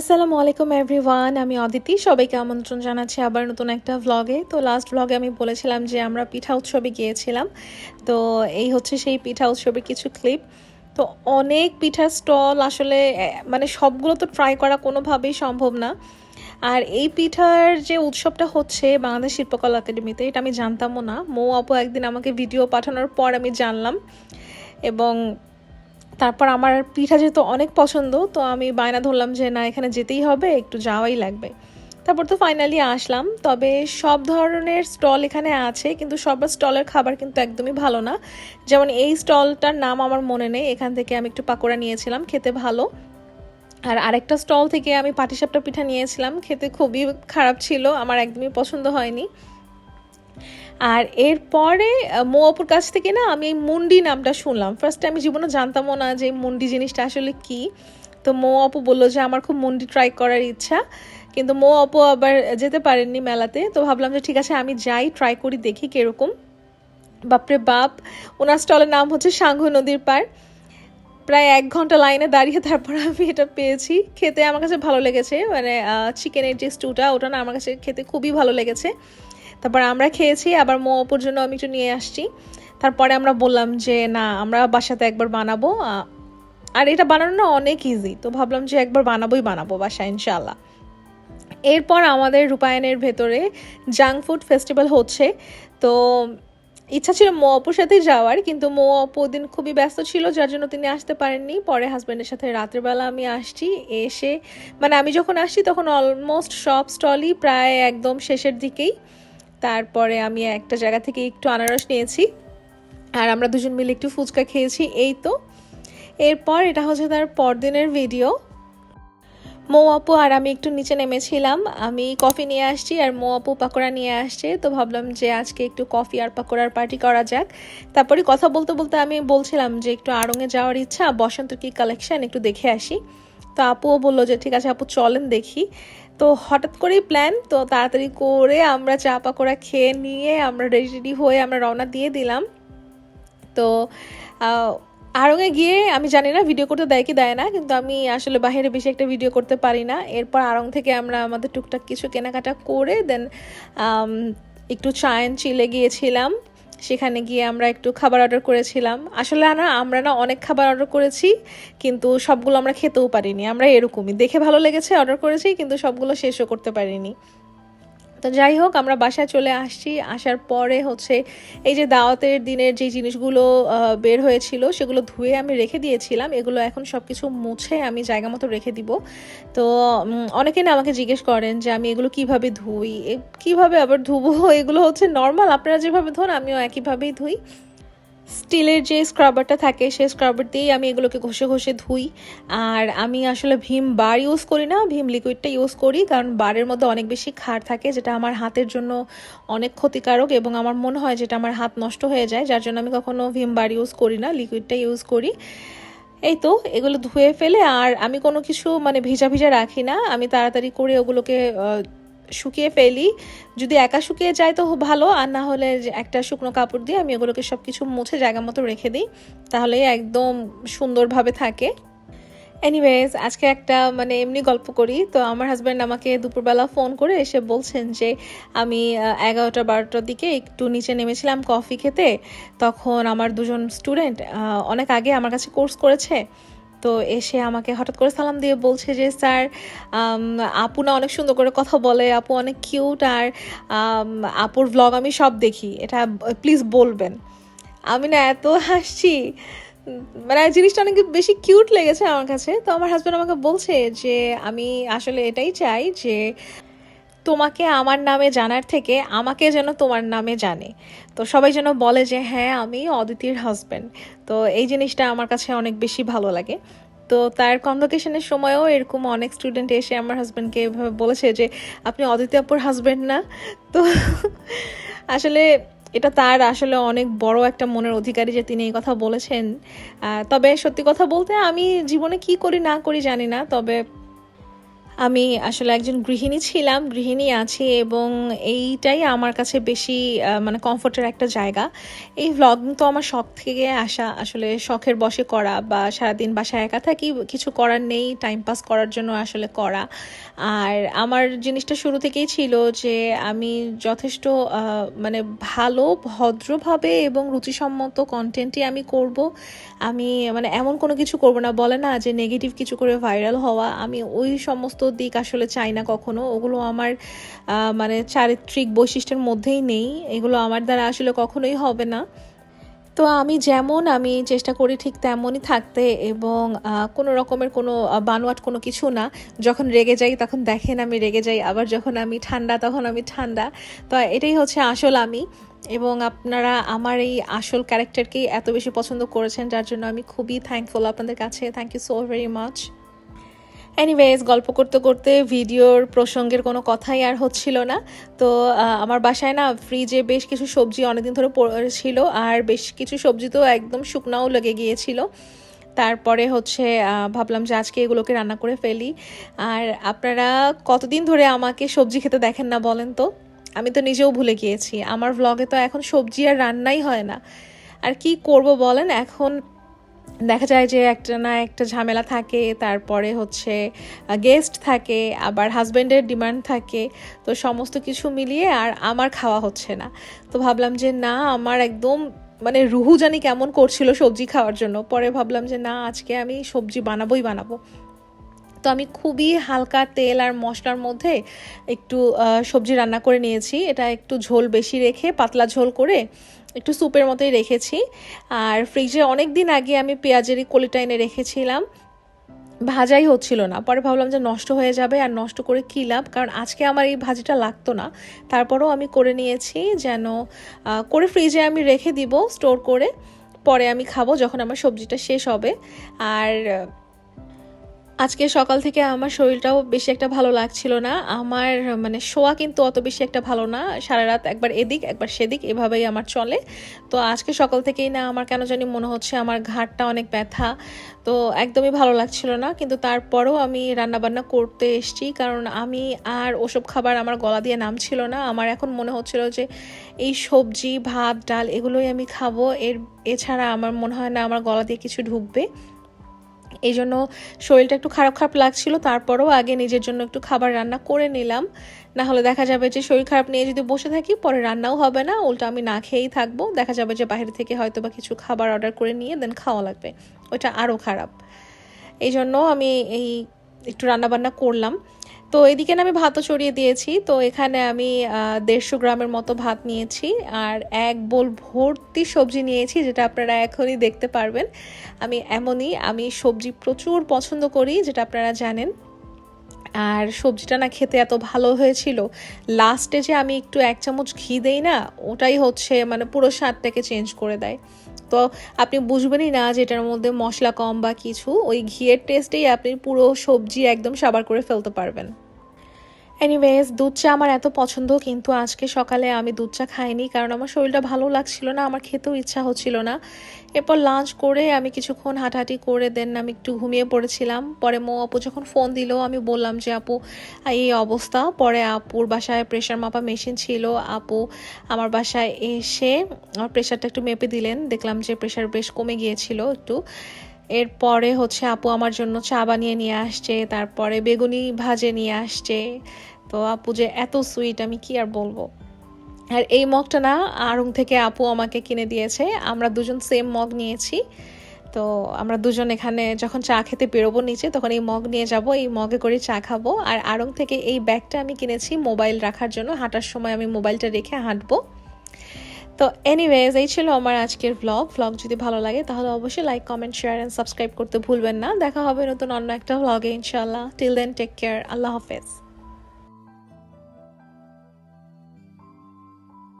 আসসালামু আলাইকুম এভরিওয়ান আমি অদিতি। সবাইকে আমন্ত্রণ জানাচ্ছি আবার নতুন একটা ভ্লগে তো লাস্ট ভ্লগে আমি বলেছিলাম যে আমরা পিঠা উৎসবে গিয়েছিলাম। তো এই হচ্ছে সেই পিঠা উৎসবের কিছু ক্লিপ তো অনেক পিঠার স্টল আসলে মানে সবগুলো তো ট্রাই করা কোনোভাবেই সম্ভব না। আর এই পিঠার যে উৎসবটা হচ্ছে বাংলাদেশ শিল্পকলা একাডেমিতে, এটা আমি জানতামও না। মৌ আপু একদিন আমাকে ভিডিও পাঠানোর পর আমি জানলাম। এবং তারপর আমার পিঠা যেহেতু অনেক পছন্দ, তো আমি বায়না ধরলাম যে, না, এখানে যেতেই হবে, একটু যাওয়াই লাগবে। তারপর তো ফাইনালি আসলাম। তবে সব ধরনের স্টল এখানে আছে, কিন্তু সব স্টলের খাবার কিন্তু একদমই ভালো না। যেমন এই স্টলটার নাম আমার মনে নেই, এখান থেকে আমি একটু পাকোড়া নিয়েছিলাম, খেতে ভালো। আর আরেকটা স্টল থেকে আমি পাটিসাপটা পিঠা নিয়েছিলাম, খেতে খুবই খারাপ ছিল, আমার একদমই পছন্দ হয়নি। আর এরপরে মৌ অপুর কাছ থেকে না আমি এই মুন্ডি নামটা শুনলাম। ফার্স্টে আমি জীবনে জানতামও না যে মুন্ডি জিনিসটা আসলে কি। তো মৌ অপু বলল যে, আমার খুব মুন্ডি ট্রাই করার ইচ্ছা। কিন্তু মৌ অপু আবার যেতে পারেননি মেলাতে। তো ভাবলাম যে, ঠিক আছে, আমি যাই ট্রাই করি, দেখি কীরকম। বাপরে বাপ, ওনার স্টলের নাম হচ্ছে সাঙ্গু নদীর পাড়। প্রায় এক ঘণ্টা লাইনে দাঁড়িয়ে তারপর আমি এটা পেয়েছি। খেতে আমার কাছে ভালো লেগেছে। মানে চিকেনের যে স্টুটা ওটা না আমার কাছে খেতে খুবই ভালো লেগেছে। তারপর আমরা খেয়েছি, আবার মো অপুর জন্য আমি একটু নিয়ে আসছি। তারপরে আমরা বললাম যে, না, আমরা বাসাতে একবার বানাবো। আর এটা বানানো না অনেক ইজি তো ভাবলাম যে একবার বানাবোই বানাবো বাসায় ইনশাল্লাহ এরপর আমাদের রূপায়ণের ভেতরে জাঙ্ক ফুড ফেস্টিভ্যাল হচ্ছে, তো ইচ্ছা ছিল মো অপুর সাথেই যাওয়ার, কিন্তু মো অপু দিন খুবই ব্যস্ত ছিল, যার জন্য তিনি আসতে পারেননি। পরে হাজব্যান্ডের সাথে রাত্রেবেলা আমি আসছি, এসে মানে আমি যখন আসছি তখন অলমোস্ট সব স্টলই প্রায় একদম শেষের দিকেই। তারপরে আমি একটা জায়গা থেকে একটু আনারস নিয়েছি। আর আমরা দুজন মিলে একটু ফুচকা খেয়েছি, এই তো। এরপর এটা হচ্ছে তার পরদিনের ভিডিও। মৌ আপু আর আমি একটু নিচে নেমেছিলাম, আমি কফি নিয়ে আসছি আর মৌ আপু পাকোড়া নিয়ে আসছে, তো ভাবলাম যে আজকে একটু কফি আর পাকোড়ার পার্টি করা যাক। তারপরে কথা বলতে বলতে আমি বলছিলাম যে একটু আড়ঙে যাওয়ার ইচ্ছা বসন্ত কি কালেকশন একটু দেখে আসি। তো আপুও বলল যে, ঠিক আছে, আপু চলেন দেখি। তো হঠাৎ করেই প্ল্যান তো তাড়াতাড়ি করে আমরা চা পাকোড়া খেয়ে নিয়ে আমরা রেডি হয়ে আমরা রওনা দিয়ে দিলাম। তো আড়ঙে গিয়ে আমি জানি না ভিডিও করতে দেয় কি দেয় না, কিন্তু আমি আসলে বাইরে বেশি একটা ভিডিও করতে পারি না। এরপর আড়ং থেকে আমরা আমাদের টুকটাক কিছু কেনাকাটা করে দেন একটু চায়ন চিলে গিয়েছিলাম। সেখানে গিয়ে আমরা একটু খাবার অর্ডার করেছিলাম। আসলে না, আমরা না অনেক খাবার অর্ডার করেছি, কিন্তু সবগুলো আমরা খেতেও পারিনি। আমরা এরকমই। দেখে ভালো লেগেছে অর্ডার করেছি, কিন্তু সবগুলো শেষও করতে পারিনি। তো যাই হোক, আমরা বাসায় চলে আসছি। আসার পরে হচ্ছে এই যে দাওয়াতের দিনের যে জিনিসগুলো বের হয়েছিল, সেগুলো ধুয়ে আমি রেখে দিয়েছিলাম। এগুলো এখন সব কিছু মুছে আমি জায়গা মতো রেখে দিব। তো অনেকে না আমাকে জিজ্ঞেস করেন যে, আমি এগুলো কীভাবে ধুই? কীভাবে আবার ধুবো? এগুলো হচ্ছে নর্মাল, আপনারা যেভাবে ধোন, আমিও একইভাবেই ধুই। স্টিলের যে স্ক্রাবারটা থাকে, সেই স্ক্রাবার দিয়েই আমি এগুলোকে ঘষে ঘষে ধুই। আর আমি আসলে ভীম বার ইউজ করি না, ভীম লিকুইডটা ইউজ করি, কারণ বারের মধ্যে অনেক বেশি ক্ষার থাকে, যেটা আমার হাতের জন্য অনেক ক্ষতিকারক এবং আমার মনে হয় যেটা আমার হাত নষ্ট হয়ে যায়, যার জন্য আমি কখনো ভীম বার ইউজ করি না, লিকুইডটা ইউজ করি। এই তো, এগুলো ধুয়ে ফেলে, আর আমি কোনো কিছু মানে ভিজা ভিজা রাখি না, আমি তাড়াতাড়ি করে ওগুলোকে শুকিয়ে ফেলি। যদি একা শুকিয়ে যায় তো ভালো, আর না হলে একটা শুকনো কাপড় দিয়ে আমি এগুলোকে সব কিছু মুছে জায়গা মতো রেখে দিই, তাহলে একদম সুন্দরভাবে থাকে। এনিওয়েজ আজকে একটা মানে এমনি গল্প করি। তো আমার হাজব্যান্ড আমাকে দুপুরবেলা ফোন করে এসে বলছেন যে, আমি এগারোটা বারোটার দিকে একটু নিচে নেমেছিলাম কফি খেতে। তখন আমার দুজন স্টুডেন্ট অনেক আগে আমার কাছে কোর্স করেছে। তো এসে আমাকে হঠাৎ করে সালাম দিয়ে বলছে যে, স্যার আপু না অনেক সুন্দর করে কথা বলে, আপু অনেক কিউট আর আপুর ব্লগ আমি সব দেখি। এটা প্লিজ বলবেন। আমি না এত হাসছি। মানে জিনিসটা অনেক বেশি কিউট লেগেছে আমার কাছে। তো আমার হাজব্যান্ড আমাকে বলছে যে, আমি আসলে এটাই চাই যে তোমাকে আমার নামে জানার থেকে আমাকে যেন তোমার নামে জানে। তো সবাই যেন বলে যে হ্যাঁ আমি অদিতির হাজব্যান্ড তো এই জিনিসটা আমার কাছে অনেক বেশি ভালো লাগে। তো তার কনভোকেশনের সময়ও এরকম অনেক স্টুডেন্ট এসে আমার হাজব্যান্ডকে এভাবে বলেছে যে, আপনি অদিতি আপুর হাজব্যান্ড না? তো আসলে এটা তার আসলে অনেক বড় একটা মনের অধিকারী যে তিনি এই কথা বলেছেন। তবে সত্যি কথা বলতে আমি জীবনে কি করি না করি জানি না। তবে আমি আসলে একজন গৃহিণী ছিলাম, গৃহিণী আছি এবং এইটাই আমার কাছে বেশি মানে কমফোর্টের একটা জায়গা। এই ভ্লগিং তো আমার শখ থেকে আসা, আসলে শখের বশে করা বা সারাদিন বাসায় একা থাকি, কিছু করার নেই টাইম পাস করার জন্য আসলে করা। আর আমার জিনিসটা শুরু থেকেই ছিল যে আমি যথেষ্ট মানে ভালো, ভদ্রভাবে এবং রুচিসম্মত কন্টেন্টই আমি করব। আমি মানে এমন কোনো কিছু করব না, বলে না যে নেগেটিভ কিছু করে ভাইরাল হওয়া। আমি ওই সমস্ত দিক আসলে চাই না কখনো। ওগুলো আমার মানে চারিত্রিক বৈশিষ্ট্যের মধ্যেই নেই। এগুলো আমার দ্বারা আসলে কখনোই হবে না। তো আমি যেমন আমি চেষ্টা করি ঠিক তেমনই থাকতে এবং কোনো রকমের কোনো বানোয়াট কোনো কিছু না। যখন রেগে যাই তখন দেখেন আমি রেগে যাই, আবার যখন আমি ঠান্ডা তখন আমি ঠান্ডা। তো এটাই হচ্ছে আসল আমি এবং আপনারা আমার এই আসল ক্যারেক্টারকেই এত বেশি পছন্দ করেছেন, যার জন্য আমি খুবই থ্যাঙ্কফুল আপনাদের কাছে। Thank you so very much anyways গল্প করতে করতে ভিডিওর প্রসঙ্গের কোনো কথাই আর হচ্ছিল না। তো আমার বাসায় না ফ্রিজে বেশ কিছু সবজি অনেকদিন ধরে ছিল আর বেশ কিছু সবজি তো একদম শুকনাও লেগে গিয়েছিল। তারপরে হচ্ছে ভাবলাম যে আজকে এগুলোকে রান্না করে ফেলি। আর আপনারা কতদিন ধরে আমাকে সবজি খেতে দেখেন না বলেন তো? আমি তো নিজেও ভুলে গিয়েছি। আমার ভ্লগে তো এখন সবজি আর রান্নাই হয় না। আর কি করব বলেন? এখন দেখা যায় যে একটা না একটা ঝামেলা থাকে, তারপরে হচ্ছে গেস্ট থাকে, আবার হাজব্যান্ডের ডিমান্ড থাকে, তো সমস্ত কিছু মিলিয়ে আর আমার খাওয়া হচ্ছে না। তো ভাবলাম যে না, আমার একদম মানে রুহু জানি কেমন করছিল সবজি খাওয়ার জন্য, পরে ভাবলাম যে না, আজকে আমি সবজি বানাবোই বানাবো। তো আমি খুবই হালকা তেল আর মশলার মধ্যে একটু সবজি রান্না করে নিয়েছি। এটা একটু ঝোল বেশি রেখে, পাতলা ঝোল করে একটু স্যুপের মতোই রেখেছি। আর ফ্রিজে অনেক দিন আগে আমি পেঁয়াজেরই কলিটা এনে রেখেছিলাম। ভাজাই হচ্ছিল না। পরে ভাবলাম যে নষ্ট হয়ে যাবে আর নষ্ট করে কী লাভ? কারণ আজকে আমার এই ভাজিটা লাগতো না। তারপরেও আমি করে নিয়েছি যেন করে ফ্রিজে আমি রেখে দিব স্টোর করে। পরে আমি খাব যখন আমার সবজিটা শেষ হবে। আর আজকে সকাল থেকে আমার শরীরটাও বেশি একটা ভালো লাগছিল না। আমার মানে শোয়া কিন্তু অত বেশি একটা ভালো না। সারা রাত একবার এদিক, একবার সেদিক, এভাবেই আমার চলে। তো আজকে সকাল থেকেই না আমার কেন জানি মনে হচ্ছে আমার ঘাটটা অনেক ব্যথা। তো একদমই ভালো লাগছিল না। কিন্তু তারপরেও আমি রান্নাবান্না করতে এসেছি। কারণ আমি আর ওসব খাবার আমার গলা দিয়ে নামছিল না। আমার এখন মনে হচ্ছিল যে এই সবজি, ভাত, ডাল এগুলোই আমি খাব। এর, এছাড়া আমার মনে হয় না আমার গলা দিয়ে কিছু ঢুকবে। এই জন্য শরীরটা একটু খারাপ খারাপ লাগছিল, তারপরেও আগে নিজের জন্য একটু খাবার রান্না করে নিলাম। না হলে দেখা যাবে যে শরীর খারাপ নিয়ে যদি বসে থাকি, পরে রান্নাও হবে না, উল্টো আমি না খেয়েই থাকব। দেখা যাবে যে বাইরে থেকে হয়তো বা কিছু খাবার অর্ডার করে নিয়ে দেন খাওয়া লাগবে। ওইটা আরও খারাপ। এই জন্য আমি এই একটু রান্নাবান্না করলাম। তো এদিকে আমি ভাতও চড়িয়ে দিয়েছি। তো এখানে আমি দেড়শো গ্রামের মতো ভাত নিয়েছি আর এক বোল ভর্তি সবজি নিয়েছি যেটা আপনারা এখনই দেখতে পারবেন। আমি এমনই, আমি সবজি প্রচুর পছন্দ করি যেটা আপনারা জানেন। আর সবজিটা না খেতে এত ভালো হয়েছিল। লাস্টে যে আমি একটু এক চামচ ঘি দেই না, ওটাই হচ্ছে মানে পুরো স্বাদটাকে চেঞ্জ করে দেয়। তো আপনি বুঝবেনই না যে এটার মধ্যে মশলা কম বা কিছু, ওই ঘিয়ের টেস্টেই আপনি পুরো সবজি একদম সাবার করে ফেলতে পারবেন। এনিওয়েজ দুধ চা আমার এত পছন্দ, কিন্তু আজকে সকালে আমি দুধ চা খাইনি, কারণ আমার শরীরটা ভালো লাগছিল না, আমার খেতেও ইচ্ছা হচ্ছিল না। এরপর লাঞ্চ করে আমি কিছুক্ষণ হাঁটাহাঁটি করে দেন আমি একটু ঘুমিয়ে পড়েছিলাম। পরে মো আপু যখন ফোন দিল, আমি বললাম যে, আপু এই অবস্থা। পরে আপুর বাসায় প্রেশার মাপা মেশিন ছিল। আপু আমার বাসায় এসে, আমার প্রেশারটা একটু মেপে দিলেন। দেখলাম যে প্রেশার বেশ কমে গিয়েছিল একটু। এরপরে হচ্ছে আপু আমার জন্য চা বানিয়ে নিয়ে আসছে, তারপরে বেগুনি ভাজে নিয়ে আসছে। তো আপু যে এত সুইট আমি কি আর বলব? আর এই মগটা না আড়ং থেকে আপু আমাকে কিনে দিয়েছে, আমরা দুজন সেম মগ নিয়েছি। তো আমরা দুজন এখানে যখন চা খেতে বেরোবো নিচে, তখন এই মগ নিয়ে যাব, এই মগে করে চা খাব। আর আড়ং থেকে এই ব্যাগটা আমি কিনেছি মোবাইল রাখার জন্য, হাঁটার সময় আমি মোবাইলটা রেখে হাঁটবো। তো এনিওয়েজ এই ছিল আমার আজকের ভ্লগ ভ্লগ যদি ভালো লাগে, তাহলে অবশ্যই like comment share and subscribe করতে ভুলবেন না। দেখা হবে নতুন অন্য একটা ভ্লগে ইনশাল্লাহ টিল দেন টেক কেয়ার আল্লাহ হাফেজ।